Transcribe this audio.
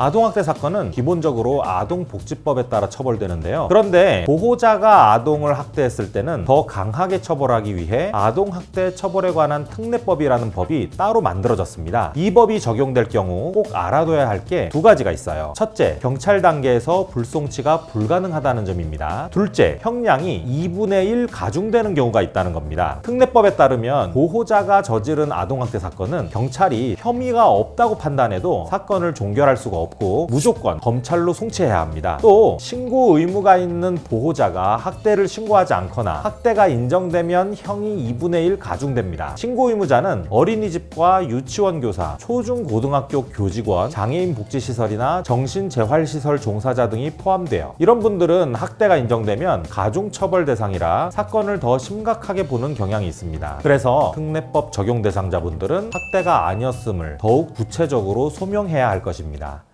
아동학대 사건은 기본적으로 아동복지법에 따라 처벌되는데요. 그런데 보호자가 아동을 학대했을 때는 더 강하게 처벌하기 위해 아동학대 처벌에 관한 특례법이라는 법이 따로 만들어졌습니다. 이 법이 적용될 경우 꼭 알아둬야 할 게 두 가지가 있어요. 첫째, 경찰 단계에서 불송치가 불가능하다는 점입니다. 둘째, 형량이 2분의 1 가중되는 경우가 있다는 겁니다. 특례법에 따르면 보호자가 저지른 아동학대 사건은 경찰이 혐의가 없다고 판단해도 사건을 종결할 수가 없고 무조건 검찰로 송치해야 합니다. 또 신고 의무가 있는 보호자가 학대를 신고하지 않거나 학대가 인정되면 형이 2분의 1 가중됩니다. 신고 의무자는 어린이집과 유치원 교사, 초중고등학교 교직원, 장애인 복지시설이나 정신재활시설 종사자 등이 포함돼요. 이런 분들은 학대가 인정되면 가중처벌 대상이라 사건을 더 심각하게 보는 경향이 있습니다. 그래서 특례법 적용 대상자분들은 학대가 아니었음을 더욱 구체적으로 소명해야 할 것입니다.